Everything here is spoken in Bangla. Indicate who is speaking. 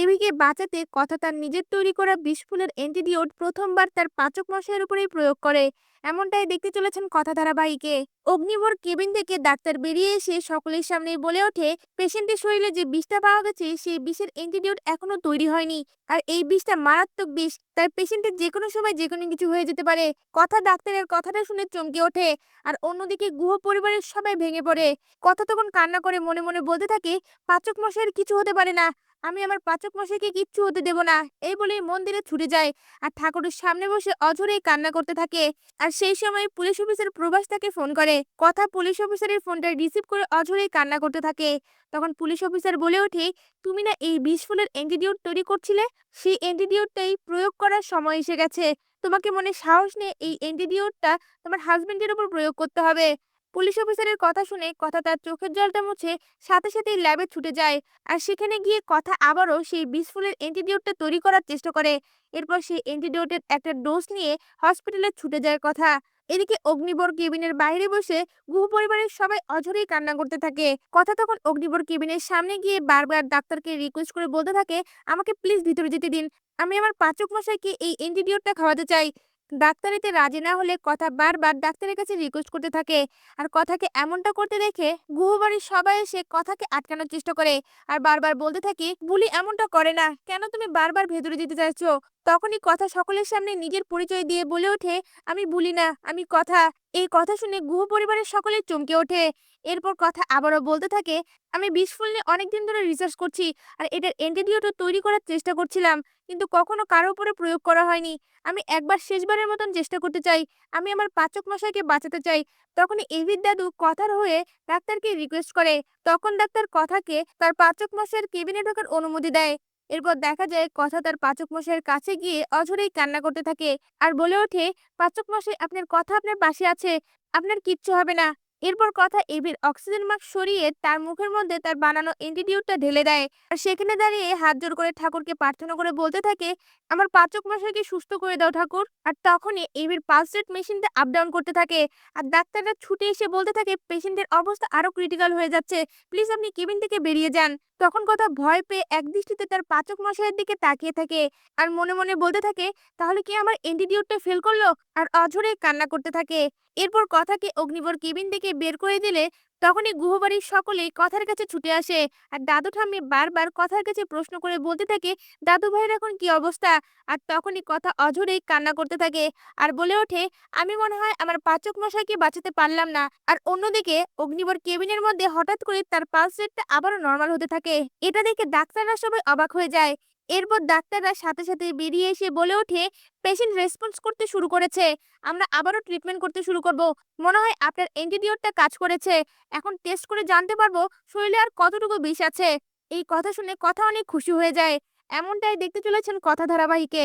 Speaker 1: এবিকে বাঁচাতে কথা তার নিজের তৈরি করা বিষফুলের অ্যান্টিডিওট প্রথমবার তার পাচক মশাইয়ের উপরেই প্রয়োগ করে। এমনটাই দেখতে চলেছেন কথা ধারাবাহিকে অগ্নিভর কেবিন থেকে ডাক্তার বেরিয়ে এসে সকলের সামনে বলে ওঠে, পেশেন্টের শরীরে যে বিষটা পাওয়া গেছে, সেই বিষের অ্যান্টিডিওট এখনও তৈরি হয়নি। আর এই বিষটা মারাত্মক বিষ তার পেশেন্টের যে কোনো সময় যে কোনো কিছু হয়ে যেতে পারে। কথা ডাক্তারের কথাটা শুনে চমকে ওঠে, আর অন্যদিকে গুহ পরিবারের সবাই ভেঙে পড়ে। কথা তখন কান্না করে মনে মনে বলতে থাকে, পাচক মশাইয়ের কিছু হতে পারে না। আমি আমার পাচক মশাইকে কিচ্ছু হতে দেব না। এই বলেই মন্দিরে ছুটে যায় আর ঠাকুরের সামনে বসে অঝরেই কান্না করতে থাকে। আর সেই সময় পুলিশ অফিসার প্রভাস তাকে ফোন করে। কথা পুলিশ অফিসারের ফোনটা রিসিভ করে অঝরেই কান্না করতে থাকে। তখন পুলিশ অফিসার বলে ওঠে, তুমি না এই বিষ ফুলের অ্যান্টিডিউট তৈরি করছিলে? সেই অ্যান্টিডিউটটাই প্রয়োগ করার সময় এসে গেছে। তোমাকে মনে সাহস নিয়ে এই অ্যান্টিডিউটটা তোমার হাজবেন্ডের উপর প্রয়োগ করতে হবে। পুলিশ অফিসারের কথা শুনে কথা তার চোখের জলটা মুছে সাথে সাথেই ল্যাবে ছুটে যায়। আর সেখানে গিয়ে কথা আবারও সেই বিষ ফুলের অ্যান্টিডিউটটা তৈরি করার চেষ্টা করে। এরপর সেই অ্যান্টিডিউটের একটা ডোজ নিয়ে হসপিটালে ছুটে যায় কথা। এদিকে অগ্নিবর কেবিনের বাইরে বসে গুহ পরিবারের সবাই অঝরেই কান্না করতে থাকে। কথা তখন অগ্নিবর কেবিনের সামনে গিয়ে বারবার ডাক্তারকে রিকোয়েস্ট করে বলতে থাকে, আমাকে প্লিজ ভিতরে যেতে দিন। আমি আমার পাচক মশাইকে এই অ্যান্টিডিউটটা খাওয়াতে চাই। ডাক্তার এতে রাজি না হলে কথা বারবার ডাক্তারের কাছে রিকোয়েস্ট করতে থাকে। আর কথাকে এমনটা করতে দেখে গুহবাড়ির সবাই এসে কথাকে আটকানোর চেষ্টা করে। আর বারবার বলতে থাকে, বুলি এমনটা করে না। কেন তুমি বারবার ভেতরে যেতে চাইছো? তখনই কথা সকলের সামনে নিজের পরিচয় দিয়ে বলে ওঠে, আমি বলি না, আমি কথা। এই কথা শুনে গুহ পরিবারের সকলে চমকে ওঠে। এরপর কথা আবারও বলতে থাকে, আমি বিষফুল নিয়ে অনেকদিন ধরে রিসার্চ করছি আর এটার অ্যান্টিডিওটও তৈরি করার চেষ্টা করছিলাম, কিন্তু কখনো কারও উপরে প্রয়োগ করা হয়নি। আমি একবার শেষবারের মতন চেষ্টা করতে চাই, আমি আমার পাচক মশাইকে বাঁচাতে চাই। তখনই এভির দাদু কথার হয়ে ডাক্তারকে রিকোয়েস্ট করে, তখন ডাক্তার কথাকে তার পাচক মশাইয়ের কেবিনে ঢোকার অনুমতি দেয়। এরপর দেখা যায় কথা তার পাচক মশাইয়ের কাছে গিয়ে অঝরেই কান্না করতে থাকে। আর বলে ওঠে, পাচক মশাই, আপনার কথা আপনার পাশে আছে, আপনার কিচ্ছু হবে না। এরপর কথা এবির অক্সিজেন মাস্ক সরিয়ে তার মুখের মধ্যে তার বানানো অ্যান্টিটিউডটা ঢেলে দেয়। আর সেখানে দাঁড়িয়ে হাত জোর করে ঠাকুরকে প্রার্থনা করে বলতে থাকে, আমার পাচক মশাইকে সুস্থ করে দাও ঠাকুর। আর তখনই এবির পালস রেট মেশিনটা আপ ডাউন করতে থাকে। আর ডাক্তাররা ছুটে এসে বলতে থাকে পেশেন্টের অবস্থা আরও ক্রিটিক্যাল হয়ে যাচ্ছে। প্লিজ আপনি কেবিন থেকে বেরিয়ে যান। তখন কথা ভয় পেয়ে একদৃষ্টিতে তার পাচক মশাইয়ের দিকে তাকিয়ে থাকে আর মনে মনে বলতে থাকে, তাহলে কি আমার অ্যান্টিটিউডটা ফেল করল? আর অঝরে কান্না করতে থাকে। এরপর কথাকে অগ্নিবর কেবিন থেকে বের করে দিলে তখনই গুহবাড়ির সকলেই কথার কাছে ছুটে আসে। আর দাদু ঠাম্মি বারবার কথার কাছে প্রশ্ন করে বলতে থাকে, দাদু ভাইয়ের এখন কি অবস্থা? আর তখনই কথা অঝরেই কান্না করতে থাকে। আর বলে ওঠে, আমি মনে হয় আমার পাচক মশাইকে বাঁচাতে পারলাম না। আর অন্যদিকে অগ্নিবর কেবিনের মধ্যে হঠাৎ করে তার পালস রেটটা আবারও নর্মাল হতে থাকে। এটা দেখে ডাক্তাররা সবাই অবাক হয়ে যায়। এরপর ডাক্তাররা সাথে সাথে বেরিয়ে এসে বলে ওঠে পেশেন্ট রেসপন্স করতে শুরু করেছে। আমরা আবারও ট্রিটমেন্ট করতে শুরু করব। মনে হয় আপনার অ্যান্টিডিওটটা কাজ করেছে। এখন টেস্ট করে জানতে পারব শরীরে আর কতটুকু বিষ আছে। এই কথা শুনে কথা অনেক খুশি হয়ে যায়। এমনটাই দেখতে চলেছেন কথা ধারাবাহিকে।